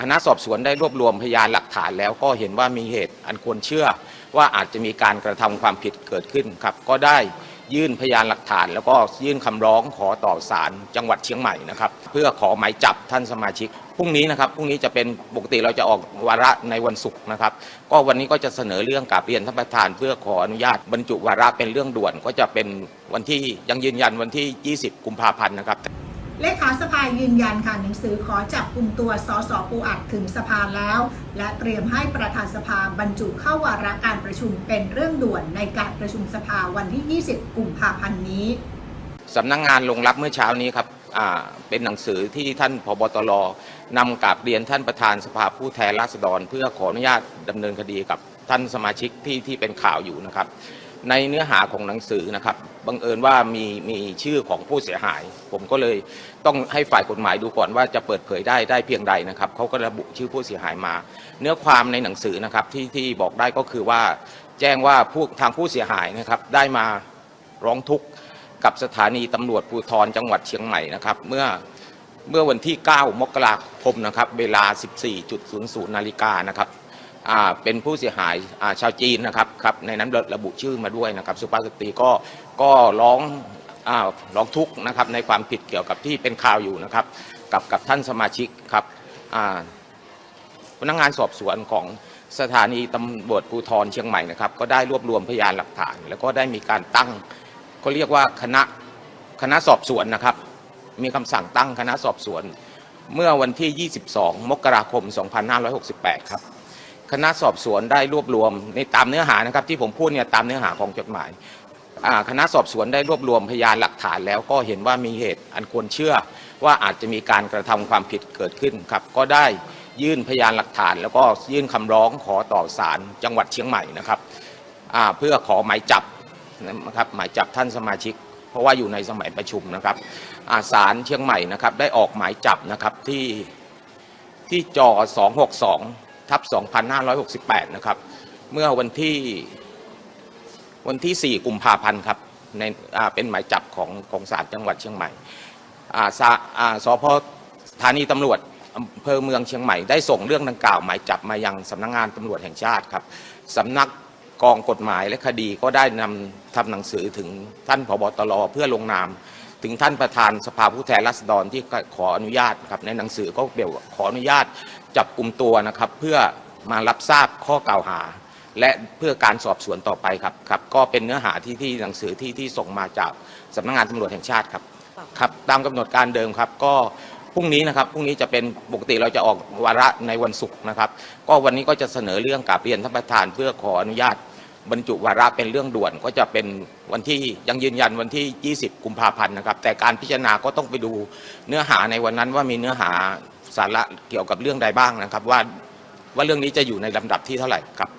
คณะสอบสวนได้รวบรวมพยานหลักฐานแล้วก็เห็นว่ามีเหตุอันควรเชื่อ ว่าอาจจะมีการกระทำความผิดเกิดขึ้นครับ ก็ได้ยื่นพยานหลักฐาน แล้วก็ยื่นคำร้องขอต่อศาลจังหวัดเชียงใหม่นะครับ เพื่อขอหมายจับท่านสมาชิกพรุ่งนี้นะครับพรุ่งนี้จะเป็นปกติเราจะออกวาระในวันศุกร์นะครับ ก็วันนี้ก็จะเสนอเรื่องกับเรียนท่านประธาน เพื่อขออนุญาตบรรจุวาระเป็นเรื่องด่วนก็จะเป็นวันที่ยังยืนยันวันที่ 20 กุมภาพันธ์นะครับ เลขาสภายืนยันค่ะหนังสือขอจับกลุ่มตัวสสปูอัดถึงสภาแล้ว และเตรียมให้ประธานสภาบรรจุเข้าวาระการประชุมเป็นเรื่องด่วนในการประชุมสภาวันที่ 20 กุมภาพันธ์นี้สำนักงงานลงรับเมื่อเช้านี้ครับเป็นหนังสือที่ท่านพบตรนำกราบเรียนท่านประธานสภาผู้แทนราษฎร เพื่อขออนุญาตดำเนินคดีกับท่านสมาชิกที่ที่เป็นข่าวอยู่นะครับ ในเนื้อหาของหนังสือนะครับบังเอิญว่ามีมีชื่อของผู้เสียหาย ผมก็เลยต้องให้ฝ่ายกฎหมายดูก่อนว่าจะเปิดเผยได้ได้เพียงใดนะครับเขาก็ระบุชื่อผู้เสียหายมา เนื้อความในหนังสือนะครับที่ที่บอกได้ก็คือว่าแจ้งว่าผู้ทางผู้เสียหายนะครับได้มาร้องทุกข์กับสถานีตำรวจภูธรจังหวัดเชียงใหม่นะครับเมื่อเมื่อวันที่ 9 มกราคมนะครับ เวลา 14.00 นาฬิกานะครับ เป็นผู้เสียหายาชาวจีนนะครับครับในนั้นระบุชื่อมาด้วยนะครับ สุภาพสตรีก็ก็ร้องร้องทุกข์นะครับในความผิดเกี่ยวกับที่เป็นข่าวอยู่นะครับ กับกับท่านสมาชิกครับพนักงานสอบสวนของสถานีตำรวจภูธรเชียงใหม่นะครับ ก็ได้รวบรวมพยานหลักฐาน แล้วก็ได้มีการตั้งเขาเรียกว่าคณะคณะสอบสวนนะครับ มีคำสั่งตั้งคณะสอบสวน เมื่อวันที่ 22 มกราคม 2568 ครับ คณะสอบสวนได้รวบรวมในตามเนื้อหานะครับที่ผมพูดเนี่ยตามเนื้อหาของจดหมายคณะสอบสวนได้รวบรวมพยานหลักฐานแล้วก็เห็นว่ามีเหตุอันควรเชื่อว่าอาจจะมีการกระทำความผิดเกิดขึ้นครับก็ได้ยื่นพยานหลักฐาน แล้วก็ยื่นคำร้องขอต่อศาลจังหวัดเชียงใหม่นะครับเพื่อขอหมายจับนะครับหมายจับท่านสมาชิก เพราะว่าอยู่ในสมัยประชุมนะครับอาศาลเชียงใหม่นะครับได้ออกหมายจับนะครับที่ที่จอ262 ทับ2568 นะครับ เมื่อวันที่วันที่ 4 กุมภาพันธ์ครับในเป็นหมายจับของของศาลจังหวัดเชียงใหม่สสพสถานีตำรวจอำเภอเมืองเชียงใหม่ได้ส่งเรื่องดังกล่าวหมายจับมายังสำนักงานตำรวจแห่งชาติครับสำนักกองกฎหมายและคดีก็ได้นำทำหนังสือถึงท่านผบตรเพื่อลงนาม ถึงท่านประธานสภาผู้แทนราษฎรที่ขออนุญาตครับในหนังสือก็เดี๋ยวขออนุญาต จับกลุ่มตัวนะครับ เพื่อมารับทราบข้อกล่าวหา และเพื่อการสอบสวนต่อไปครับครับ ก็เป็นเนื้อหาที่ที่หนังสือที่ที่ส่งมาจากสำนักงานตำรวจแห่งชาติครับครับตามกำหนดการเดิมครับก็พรุ่งนี้นะครับพรุ่งนี้จะเป็นปกติเราจะออกวาระในวันศุกร์นะครับ ก็วันนี้ก็จะเสนอเรื่องกับเรียนท่านประธาน เพื่อขออนุญาตบรรจุวาระเป็นเรื่องด่วนก็จะเป็นวันที่ยังยืนยันวันที่ 20 กุมภาพันธ์นะครับ แต่การพิจารณาก็ต้องไปดูเนื้อหาในวันนั้นว่ามีเนื้อหา สาระเกี่ยวกับเรื่องใดบ้างนะครับ ว่าว่าเรื่องนี้จะอยู่ในลำดับที่เท่าไหร่ครับ